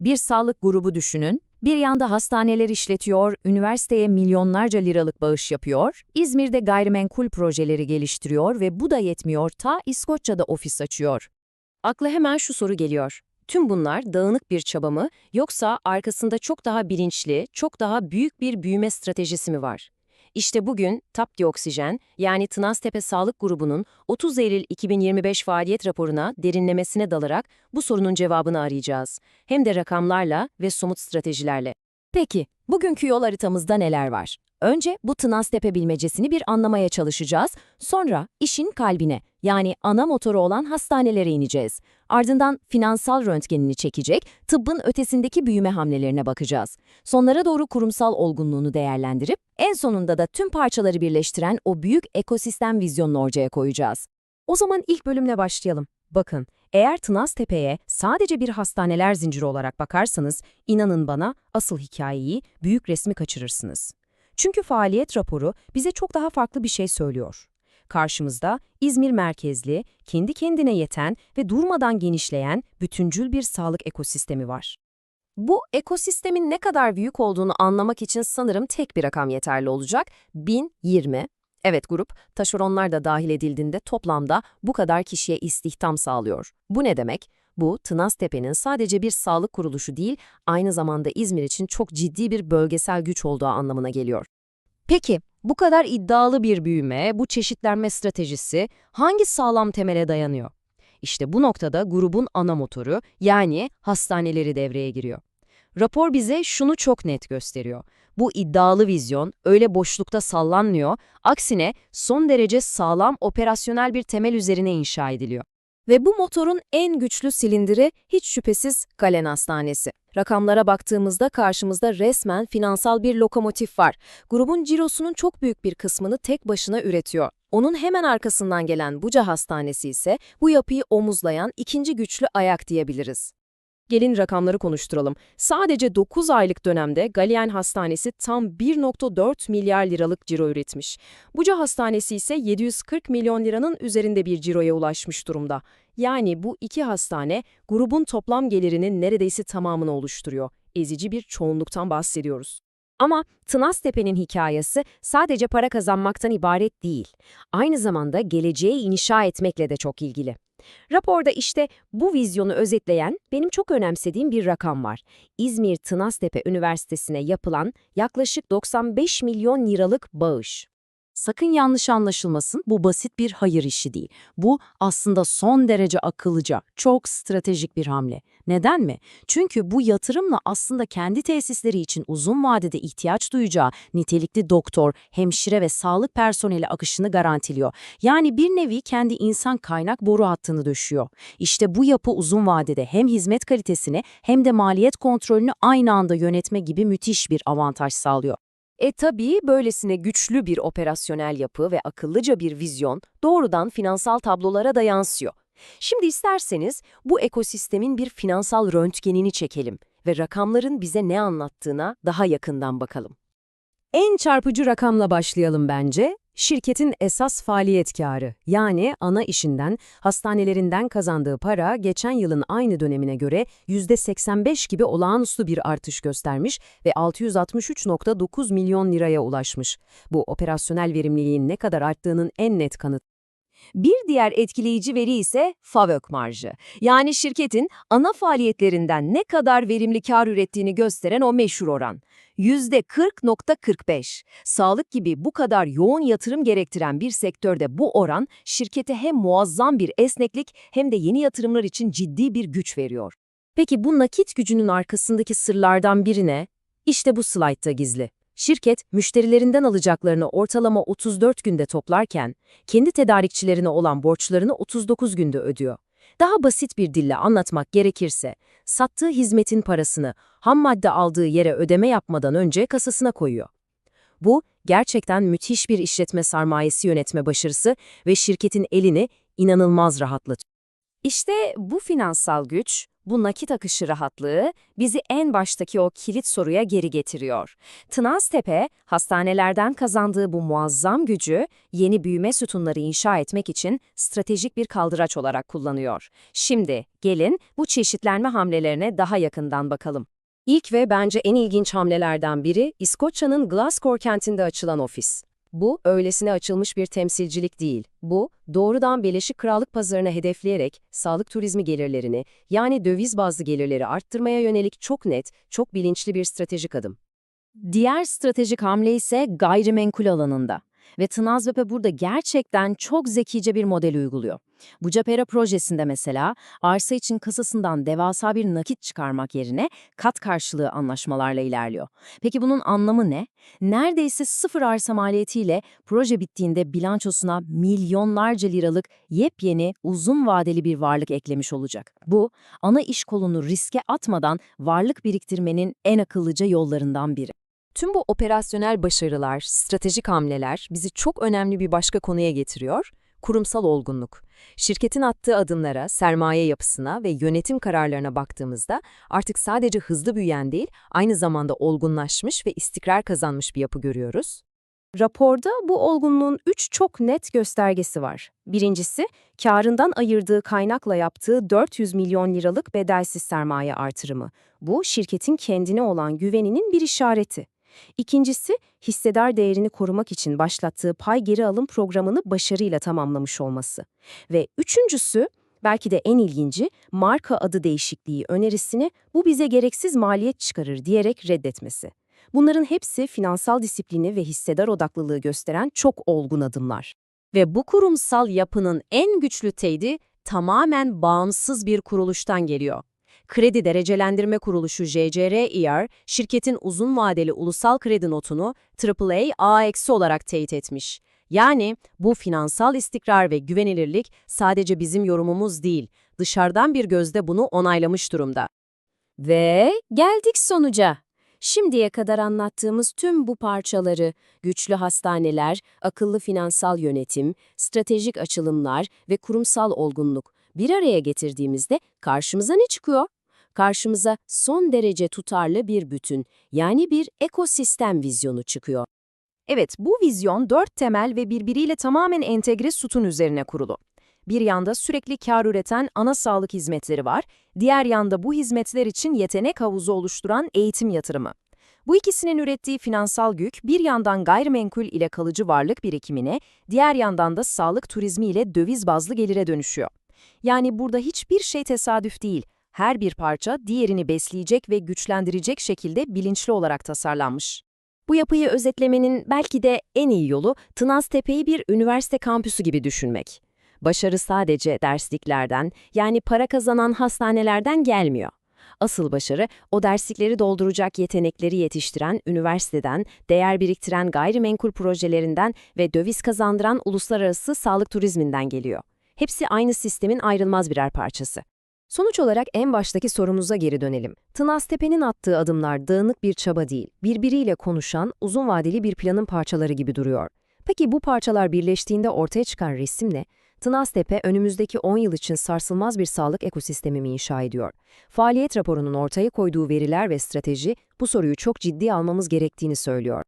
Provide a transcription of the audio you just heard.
Bir sağlık grubu düşünün. Bir yanda hastaneler işletiyor, üniversiteye milyonlarca liralık bağış yapıyor, İzmir'de gayrimenkul projeleri geliştiriyor ve bu da yetmiyor ta İskoçya'da ofis açıyor. Akla hemen şu soru geliyor. Tüm bunlar dağınık bir çaba mı yoksa arkasında çok daha bilinçli, çok daha büyük bir büyüme stratejisi mi var? İşte bugün TAP Dioksijen yani Tınaztepe Sağlık Grubu'nun 30 Eylül 2025 faaliyet raporuna derinlemesine dalarak bu sorunun cevabını arayacağız. Hem de rakamlarla ve somut stratejilerle. Peki, bugünkü yol haritamızda neler var? Önce bu Tınaztepe bilmecesini bir anlamaya çalışacağız. Sonra işin kalbine, yani ana motoru olan hastanelere ineceğiz. Ardından finansal röntgenini çekecek, tıbbın ötesindeki büyüme hamlelerine bakacağız. Sonlara doğru kurumsal olgunluğunu değerlendirip, en sonunda da tüm parçaları birleştiren o büyük ekosistem vizyonunu ortaya koyacağız. O zaman ilk bölümle başlayalım. Bakın, eğer Tınaztepe'ye sadece bir hastaneler zinciri olarak bakarsanız, inanın bana asıl hikayeyi, büyük resmi kaçırırsınız. Çünkü faaliyet raporu bize çok daha farklı bir şey söylüyor. Karşımızda İzmir merkezli, kendi kendine yeten ve durmadan genişleyen bütüncül bir sağlık ekosistemi var. Bu ekosistemin ne kadar büyük olduğunu anlamak için sanırım tek bir rakam yeterli olacak. 1020. Evet grup, taşeronlar da dahil edildiğinde toplamda bu kadar kişiye istihdam sağlıyor. Bu ne demek? Bu, Tınaztepe'nin sadece bir sağlık kuruluşu değil, aynı zamanda İzmir için çok ciddi bir bölgesel güç olduğu anlamına geliyor. Peki, bu kadar iddialı bir büyüme, bu çeşitlenme stratejisi hangi sağlam temele dayanıyor? İşte bu noktada grubun ana motoru, yani hastaneleri devreye giriyor. Rapor bize şunu çok net gösteriyor. Bu iddialı vizyon öyle boşlukta sallanmıyor, aksine son derece sağlam operasyonel bir temel üzerine inşa ediliyor. Ve bu motorun en güçlü silindiri hiç şüphesiz Galen Hastanesi. Rakamlara baktığımızda karşımızda resmen finansal bir lokomotif var. Grubun cirosunun çok büyük bir kısmını tek başına üretiyor. Onun hemen arkasından gelen Buca Hastanesi ise bu yapıyı omuzlayan ikinci güçlü ayak diyebiliriz. Gelin rakamları konuşturalım. Sadece 9 aylık dönemde Galien Hastanesi tam 1.4 milyar liralık ciro üretmiş. Buca Hastanesi ise 740 milyon liranın üzerinde bir ciroya ulaşmış durumda. Yani bu iki hastane grubun toplam gelirinin neredeyse tamamını oluşturuyor. Ezici bir çoğunluktan bahsediyoruz. Ama Tınaztepe'nin hikayesi sadece para kazanmaktan ibaret değil. Aynı zamanda geleceği inşa etmekle de çok ilgili. Raporda işte bu vizyonu özetleyen benim çok önemsediğim bir rakam var. İzmir Tınaztepe Üniversitesi'ne yapılan yaklaşık 95 milyon liralık bağış. Sakın yanlış anlaşılmasın, bu basit bir hayır işi değil. Bu aslında son derece akıllıca, çok stratejik bir hamle. Neden mi? Çünkü bu yatırımla aslında kendi tesisleri için uzun vadede ihtiyaç duyacağı nitelikli doktor, hemşire ve sağlık personeli akışını garantiliyor. Yani bir nevi kendi insan kaynak boru hattını döşüyor. İşte bu yapı uzun vadede hem hizmet kalitesini hem de maliyet kontrolünü aynı anda yönetme gibi müthiş bir avantaj sağlıyor. E tabii böylesine güçlü bir operasyonel yapı ve akıllıca bir vizyon doğrudan finansal tablolara da yansıyor. Şimdi isterseniz bu ekosistemin bir finansal röntgenini çekelim ve rakamların bize ne anlattığına daha yakından bakalım. En çarpıcı rakamla başlayalım bence. Şirketin esas faaliyet karı yani ana işinden, hastanelerinden kazandığı para geçen yılın aynı dönemine göre %85 gibi olağanüstü bir artış göstermiş ve 663.9 milyon liraya ulaşmış. Bu operasyonel verimliliğin ne kadar arttığının en net kanıtı. Bir diğer etkileyici veri ise FAVÖK marjı. Yani şirketin ana faaliyetlerinden ne kadar verimli kar ürettiğini gösteren o meşhur oran. %40.45. Sağlık gibi bu kadar yoğun yatırım gerektiren bir sektörde bu oran şirkete hem muazzam bir esneklik hem de yeni yatırımlar için ciddi bir güç veriyor. Peki bu nakit gücünün arkasındaki sırlardan biri ne? İşte bu slaytta gizli. Şirket, müşterilerinden alacaklarını ortalama 34 günde toplarken, kendi tedarikçilerine olan borçlarını 39 günde ödüyor. Daha basit bir dille anlatmak gerekirse, sattığı hizmetin parasını ham madde aldığı yere ödeme yapmadan önce kasasına koyuyor. Bu, gerçekten müthiş bir işletme sermayesi yönetme başarısı ve şirketin elini inanılmaz rahatlatıyor. İşte bu finansal güç, Bu nakit akışı rahatlığı bizi en baştaki o kilit soruya geri getiriyor. Tınaztepe, hastanelerden kazandığı bu muazzam gücü yeni büyüme sütunları inşa etmek için stratejik bir kaldıraç olarak kullanıyor. Şimdi gelin bu çeşitlenme hamlelerine daha yakından bakalım. İlk ve bence en ilginç hamlelerden biri İskoçya'nın Glasgow kentinde açılan ofis. Bu, öylesine açılmış bir temsilcilik değil. Bu, doğrudan Birleşik Krallık pazarına hedefleyerek sağlık turizmi gelirlerini, yani döviz bazlı gelirleri arttırmaya yönelik çok net, çok bilinçli bir stratejik adım. Diğer stratejik hamle ise gayrimenkul alanında. Ve Tınazvepe burada gerçekten çok zekice bir model uyguluyor. Bu Cepera projesinde mesela arsa için kasasından devasa bir nakit çıkarmak yerine kat karşılığı anlaşmalarla ilerliyor. Peki bunun anlamı ne? Neredeyse sıfır arsa maliyetiyle proje bittiğinde bilançosuna milyonlarca liralık yepyeni uzun vadeli bir varlık eklemiş olacak. Bu ana iş kolunu riske atmadan varlık biriktirmenin en akıllıca yollarından biri. Tüm bu operasyonel başarılar, stratejik hamleler bizi çok önemli bir başka konuya getiriyor, kurumsal olgunluk. Şirketin attığı adımlara, sermaye yapısına ve yönetim kararlarına baktığımızda artık sadece hızlı büyüyen değil, aynı zamanda olgunlaşmış ve istikrar kazanmış bir yapı görüyoruz. Raporda bu olgunluğun üç çok net göstergesi var. Birincisi, karından ayırdığı kaynakla yaptığı 400 milyon liralık bedelsiz sermaye artırımı. Bu, şirketin kendine olan güveninin bir işareti. İkincisi, hissedar değerini korumak için başlattığı pay geri alım programını başarıyla tamamlamış olması. Ve üçüncüsü, belki de en ilginci, marka adı değişikliği önerisini bu bize gereksiz maliyet çıkarır diyerek reddetmesi. Bunların hepsi finansal disiplini ve hissedar odaklılığı gösteren çok olgun adımlar. Ve bu kurumsal yapının en güçlü teyidi tamamen bağımsız bir kuruluştan geliyor. Kredi Derecelendirme Kuruluşu JCR-ER, şirketin uzun vadeli ulusal kredi notunu AAA A- olarak teyit etmiş. Yani bu finansal istikrar ve güvenilirlik sadece bizim yorumumuz değil, dışarıdan bir gözde bunu onaylamış durumda. Ve geldik sonuca. Şimdiye kadar anlattığımız tüm bu parçaları, güçlü hastaneler, akıllı finansal yönetim, stratejik açılımlar ve kurumsal olgunluk bir araya getirdiğimizde karşımıza ne çıkıyor? Karşımıza son derece tutarlı bir bütün, yani bir ekosistem vizyonu çıkıyor. Evet, bu vizyon dört temel ve birbiriyle tamamen entegre sütun üzerine kurulu. Bir yanda sürekli kar üreten ana sağlık hizmetleri var, diğer yanda bu hizmetler için yetenek havuzu oluşturan eğitim yatırımı. Bu ikisinin ürettiği finansal güç bir yandan gayrimenkul ile kalıcı varlık birikimine, diğer yandan da sağlık turizmi ile döviz bazlı gelire dönüşüyor. Yani burada hiçbir şey tesadüf değil. Her bir parça diğerini besleyecek ve güçlendirecek şekilde bilinçli olarak tasarlanmış. Bu yapıyı özetlemenin belki de en iyi yolu Tınaztepe'yi bir üniversite kampüsü gibi düşünmek. Başarı sadece dersliklerden, yani para kazanan hastanelerden gelmiyor. Asıl başarı, o derslikleri dolduracak yetenekleri yetiştiren üniversiteden, değer biriktiren gayrimenkul projelerinden ve döviz kazandıran uluslararası sağlık turizminden geliyor. Hepsi aynı sistemin ayrılmaz birer parçası. Sonuç olarak en baştaki sorumuza geri dönelim. Tınaztepe'nin attığı adımlar dağınık bir çaba değil, birbiriyle konuşan, uzun vadeli bir planın parçaları gibi duruyor. Peki bu parçalar birleştiğinde ortaya çıkan resim ne? Tınaztepe önümüzdeki 10 yıl için sarsılmaz bir sağlık ekosistemi mi inşa ediyor? Faaliyet raporunun ortaya koyduğu veriler ve strateji bu soruyu çok ciddi almamız gerektiğini söylüyor.